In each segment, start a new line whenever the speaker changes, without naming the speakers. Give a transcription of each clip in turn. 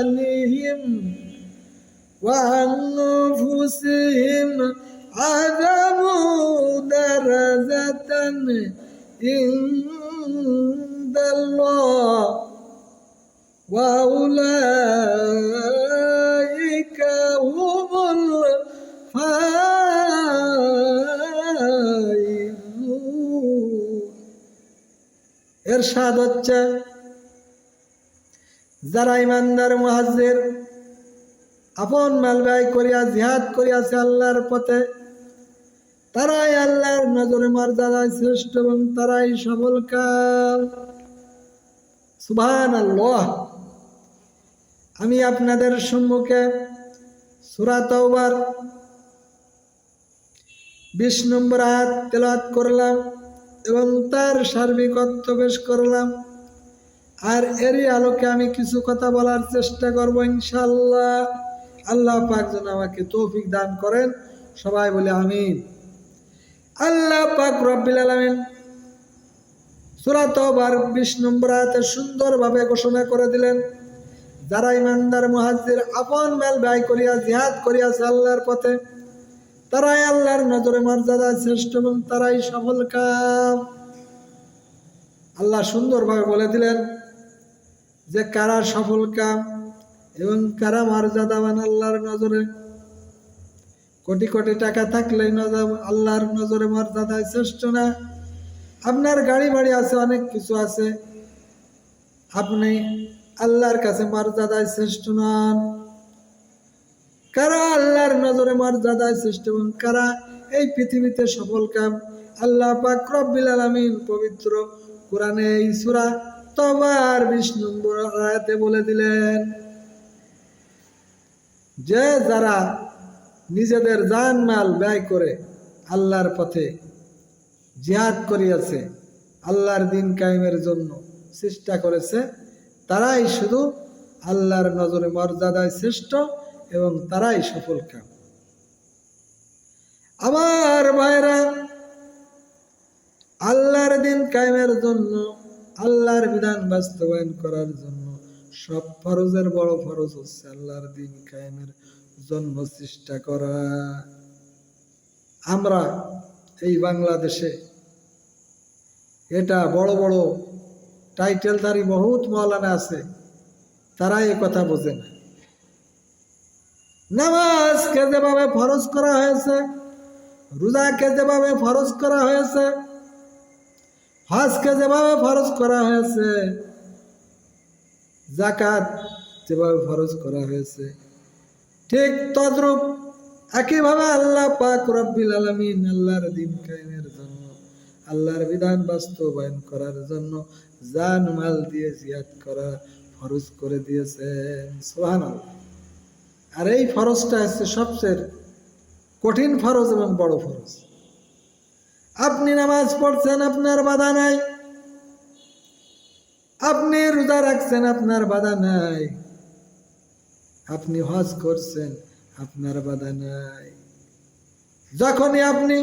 أموالهم وعن نفسهم عذاب درجة عند الله وأولئك هم الفائزون إرشاد الجاهل যারা ইমানদার মুহাজির আপন মাল ব্যয় করিয়া জিহাদ করিয়াছে আল্লাহর পথে, তারাই আল্লাহর নজরে মর্যাদায় শ্রেষ্ঠ এবং তারাই সফল কাল সুবহান আল্লাহ আমি আপনাদের সম্মুখে সুরা তওবার বিশ নম্বর আয়াত তেলাত করলাম এবং তার সার্বিক অর্থ করলাম। আর এরই আলোকে আমি কিছু কথা বলার চেষ্টা করব ইনশাল্লাহ আল্লাহ পাক যেন আমাকে তৌফিক দান করেন। সবাই বলে আমিন। আল্লাহ পাক রব্বিল আলামিন সূরা তওবার 20 নম্বর আয়াতে সুন্দরভাবে ঘোষণা করে দিলেন, যারা ইমানদার মুহাজির আপন মাল ব্যয় করিয়া, জিহাদ করিয়াছে আল্লাহর পথে, তারাই আল্লাহর নজরে মর্যাদা শ্রেষ্ঠ এবং তারাই সফল কাম। আল্লাহ সুন্দরভাবে বলে দিলেন যে কারা সফল কাম এবং কারা মর্যাদাবান আল্লাহর নজরে? কোটি কোটি টাকা থাকলে আল্লাহর নজরে মর্যাদায় শ্রেষ্ঠ না? আপনার গাড়ি বাড়ি আছে, অনেক কিছু আছে। আপনি আল্লাহর কাছে মর্যাদায় শ্রেষ্ঠ নন। কারা আল্লাহর নজরে মর্যাদায় শ্রেষ্ঠ এবং কারা এই পৃথিবীতে সফল কাম? আল্লাহ পাক রব্বিল আলামিন পবিত্র কোরআনে এই সূরা তবার বিশ নম্বর আয়াতে বলে দিলেন, যে যারা নিজেদের জান মাল ব্যয় করে আল্লাহর পথে জিহাদ করিয়াছে, আল্লাহর দিন কায়েমের জন্য চেষ্টা করেছে, তারাই শুধু আল্লাহর নজরে মর্যাদায় শ্রেষ্ঠ এবং তারাই সফল কাম। আমার ভাইরা, আল্লাহর দিন কায়েমের জন্য আল্লাহর বিধান বাস্তবায়ন করার জন্য সব ফরজের বড় ফরজ হচ্ছে আল্লাহর দিন কায়েমের জন্য চেষ্টা করা। আমরা এই বাংলাদেশে এটা বড় বড় টাইটেলধারী বহুত মৌলানা আছে তারা এ কথা বোঝে না। নামাজকে যেভাবে ফরজ করা হয়েছে রোজাকে যেভাবে ফরজ করা হয়েছে হজকে যেভাবে ফরজ করা হয়েছে জাকাত যেভাবে ফরজ করা হয়েছে, ঠিক তদ্রূপ একইভাবে আল্লাহ পাক রব্বিল আলামিন আল্লাহর দিন কায়েমের জন্য, আল্লাহর বিধান বাস্তবায়ন করার জন্য জান মাল দিয়ে জিয়াদ করা ফরজ করে দিয়েছেন। সুবহানাল্লাহ। আর এই ফরজটা হচ্ছে সবচেয়ে কঠিন ফরজ এবং বড় ফরজ। আপনি নামাজ পড়ছেন, আপনার বাধা নাই। আপনি রোজা রাখছেন, আপনার বাধা নাই। আপনি হজ করছেন, আপনার বাধা নাই। যখনই আপনি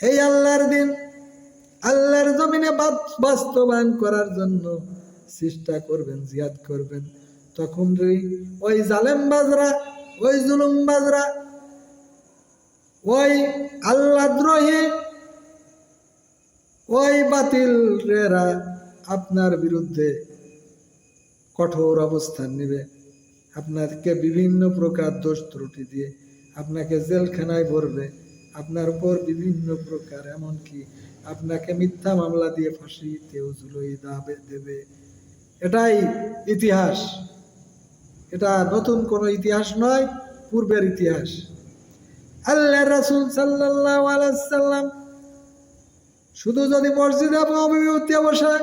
এই আল্লাহর দিন, আল্লাহর জমিনে বাস্তবায়ন করার জন্য চেষ্টা করবেন, জিয়াদ করবেন, তখন ওই ওই জালেম বাজরা ওই জুলুম বাজরা ওই আল্লাহ দ্রোহী ওই বাতিল রেরা আপনার বিরুদ্ধে কঠোর অবস্থান নেবে। আপনাকে বিভিন্ন প্রকার দোষ ত্রুটি দিয়ে আপনাকে জেলখানায় ভরবে। আপনার উপর বিভিন্ন প্রকার, এমনকি আপনাকে মিথ্যা মামলা দিয়ে ফাঁসি ফাঁসিতেও ঝুলোই দাবে, দেবে। এটাই ইতিহাস। এটা নতুন কোনো ইতিহাস নয়, পূর্বের ইতিহাস। আল্লাহ রাসুল সাল্লাহ আলাইসাল্লাম শুধু যদি মসজিদে নবমীতে বসে,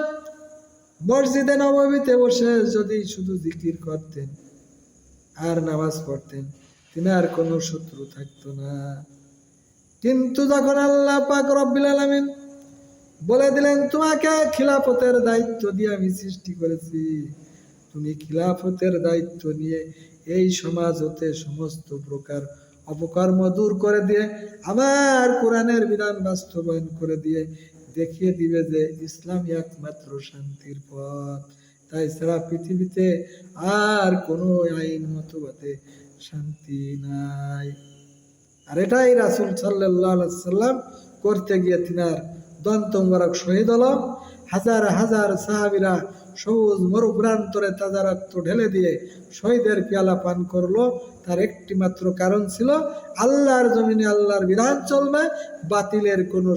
মসজিদে নবমীতে বসে যদি শুধু জিকির করতেন আর নামাজ পড়তেন, তিনি আর কোনো শত্রু থাকতো না। কিন্তু যখন আল্লাহ পাক রব্বিল আলামিন বলে দিলেন, তোমাকে খিলাফতের দায়িত্ব দিয়ে আমি সৃষ্টি করেছি। তুমি খিলাফতের দায়িত্ব নিয়ে এই সমাজ হতে সমস্ত প্রকার অপকর্ম দূর করে দিয়ে আমার কোরআনের বিধান বাস্তবায়ন করে দিয়ে দেখিয়ে দিবে যে ইসলামই একমাত্র শান্তির পথ। তাই ছাড়া পৃথিবীতে আর কোনো আইন মতবাদে শান্তি নাই। আর এটাই রাসুল সাল্লাম করতে গিয়ে তিনার দন্ত মোবারক শহীদ হল। হাজার হাজার সাহাবিরা সবুজ মরুপ্রান্তরে তাজা রক্ত ঢেলে দিয়ে শহীদের পেয়ালা পান করল। তার একটি মাত্র কারণ ছিল, আল্লাহর জমিনে আল্লাহর বিধান চলবে, বাতিলের কোনো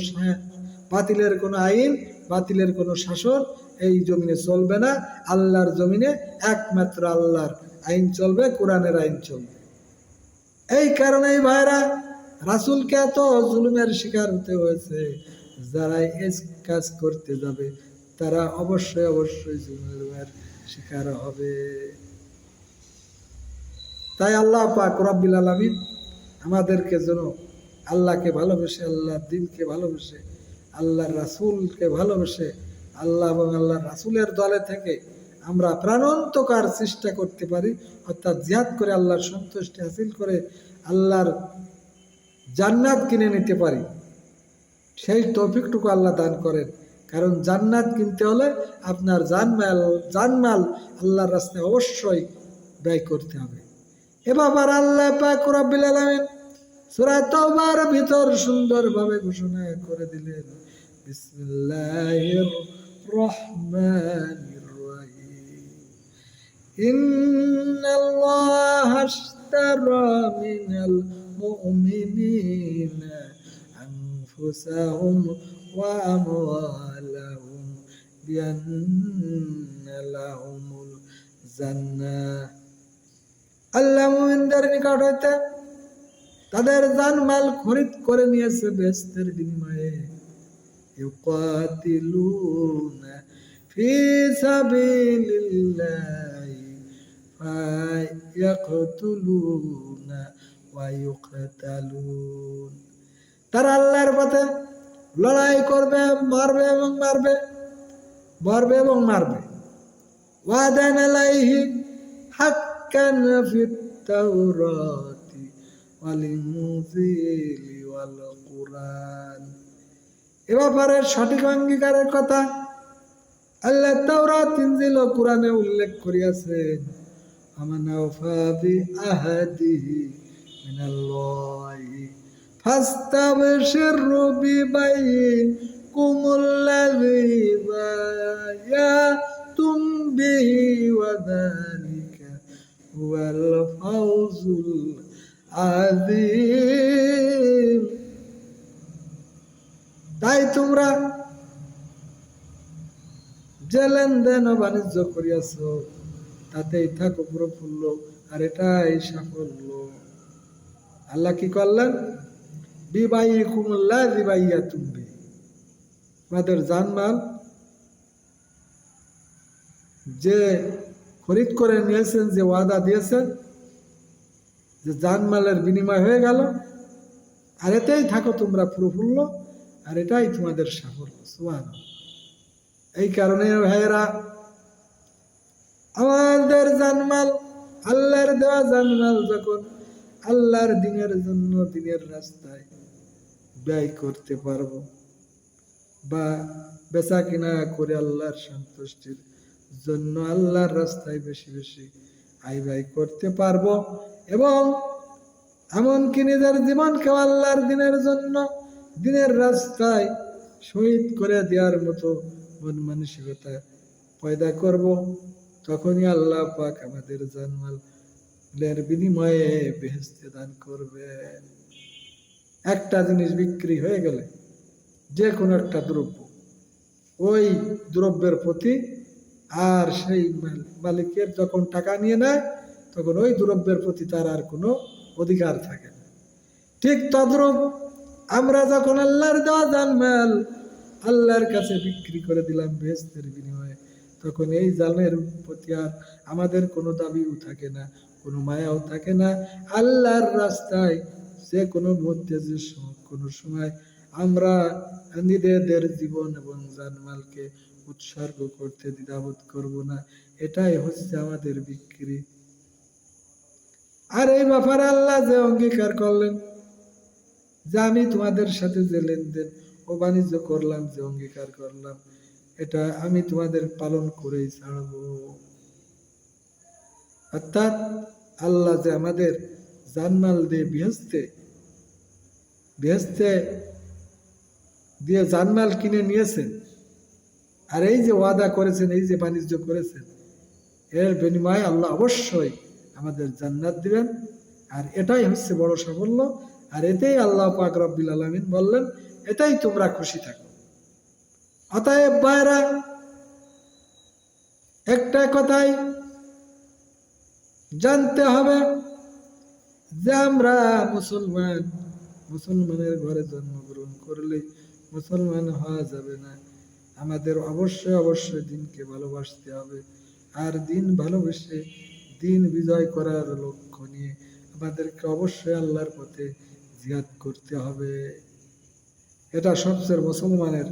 বাতিলের কোনো আইন, বাতিলের কোনো শাসন এই জমিনে চলবে না। আল্লাহর জমিনে একমাত্র আল্লাহর আইন চলবে, কোরআনের আইন চলবে। এই কারণেই ভাইরা, রাসুলকে এত জুলুমের শিকার হতে হয়েছে যারা এই কাজ করতে যাবে। তারা অবশ্যই অবশ্যই জুলুমের শিকার হবে। তাই আল্লাহ পাক রব্বিল আলামিন আমাদেরকে যেন আল্লাহকে ভালোবেসে, আল্লাহর দিনকে ভালোবেসে, আল্লাহর রাসূলকে ভালোবেসে, আল্লাহ এবং আল্লাহর রাসুলের দলে থেকে আমরা প্রাণন্তকার চেষ্টা করতে পারি, অর্থাৎ জিহাদ করে আল্লাহর সন্তুষ্টি হাসিল করে আল্লাহর জান্নাত কিনে নিতে পারি। সেই তৌফিকটুকু আল্লাহ দান করেন। কারণ জান্নাত কিনতে হলে আপনার জানমাল জানমাল আল্লাহর রাস্তায় অবশ্যই ব্যয় করতে হবে। এবার আল্লাহ পাক রব্বিল আলামিন সূরা ভিতর সুন্দরভাবে ঘোষণা করে দিলেন, বিসমিল্লাহির রহমানির রহিম। ইন্নাল্লাহা আশতারা মিনাল মুমিনিনা আনফুসাহুম আমওয়ালাহুম বিআন্না লাহুমুল জান্নাহ আল্লাহ মুমিনদের নিকট হইতে তাদের জানমাল খরিদ করে নিয়েছে বেস্তের বিনিময়ে। ইউকাতিলুনা ফি সাবিলিল্লাহি ফায়াকতুলুনা ওয়া ইউকতালুন। তারা আল্লাহর পথে লড়াই করবে, মারবে এবং মারবে মারবে এবং মারবে। ওয়াদান আলাইহি হাক্কান ফিত তাওরাতি ওয়াল ইনজিলি ওয়াল কুরআন। এ ব্যাপারে সঠিক অঙ্গীকারের কথা আল্লাহ তাওরাত, ইনজিল ও কুরআনে উল্লেখ করিয়াছেন, আমান আওফা বি আহাদিহি মিনাল্লাহি ফাস্তাবশিরু বিবাইকুম الذي بايعتم به وذلك هو الفوز العظيم তাই তোমরা যে লেনদেন ও বাণিজ্য করিয়াছ তাতেই থাকো প্রফুল্ল আর এটাই সাফল্য আল্লাহ কি করলেন বিবাই কুমুল্লা দিবাইয়া তুমি আমাদের জানমাল যে খরিদ করে নিয়েছেন, যে ওয়াদা দিয়েছেন, যে জানমালের বিনিময় হয়ে গেল, আর এতেই থাকো তোমরা প্রফুল্ল, আর এটাই তোমাদের সাফল্য সুবান এই কারণে ভাইয়েরা, আমাদের জানমাল, আল্লাহর দেওয়া জানমাল যখন আল্লাহর দিনের জন্য দিনের রাস্তায় ব্যয় করতে পারব বা বেচা কিনা করে আল্লাহর সন্তুষ্টির জন্য আল্লাহর রাস্তায় বেশি বেশি আয় ব্যয় করতে পারব এবং এমনকি নিজের জীবনকেও আল্লাহর দিনের জন্য দিনের রাস্তায় শহীদ করে দেওয়ার মতো মন মানসিকতা পয়দা করব। তখনই আল্লাহ পাক আমাদের জানমালের বিনিময়ে বেহেস্তে দান করবেন। একটা জিনিস বিক্রি হয়ে গেলে যে কোনো একটা দ্রব্য। ওই দ্রব্যের প্রতি আর সেই মালিকের যখন টাকা নিয়ে নেয়, তখন ওই দ্রব্যের প্রতি তার আর কোনো অধিকার থাকে না। ঠিক তদ্রূপ আমরা যখন আল্লাহর দেওয়া জানমাল আল্লাহর কাছে বিক্রি করে দিলাম বেহেস্তের বিনিময়ে, তখন এই জানের প্রতি আর আমাদের কোনো দাবিও থাকে না, কোনো মায়াও থাকে না। আল্লাহর রাস্তায় যে কোনো মুহূর্তে, যে কোনো সময় আমরা নিজেদের জীবন এবং জানমালকে উৎসর্গ করতে দ্বিধাবোধ করব না। এটাই হচ্ছে আমাদের বিক্রি। আর এই ব্যাপারে আল্লাহ যে অঙ্গীকার করলেন, যে আমি তোমাদের সাথে যে লেনদেন ও বাণিজ্য করলাম, যে অঙ্গীকার করলাম, এটা আমি তোমাদের পালন করেই ছাড়বো। অর্থাৎ আল্লাহ যে আমাদের জানমাল দিয়ে বিহস্তে বিহস্তে দিয়ে জানমাল কিনে নিয়েছেন। আর এই যে ওয়াদা করেছেন, এই যে বাণিজ্য করেছেন, এর বিনিময়ে আল্লাহ অবশ্যই আমাদের জান্নাত দিবেন। আর এটাই হচ্ছে বড় সাফল্য। আর এতেই আল্লাহ পাক রব্বিল আলমিন বললেন এটাই তোমরা খুশি থাকো। অতএব বাইরা একটা কথাই জানতে হবে যে আমরা মুসলমান, মুসলমানের ঘরে জন্মগ্রহণ করলে মুসলমান হওয়া যাবে না। আমাদের অবশ্যই অবশ্যই দিনকে ভালোবাসতে হবে। আর দিন ভালোবেসে দিন বিজয় করার লক্ষ্য নিয়ে আমাদেরকে অবশ্যই আল্লাহর পথে জিহাদ করতে হবে। এটা সবচেয়ে মুসলমানের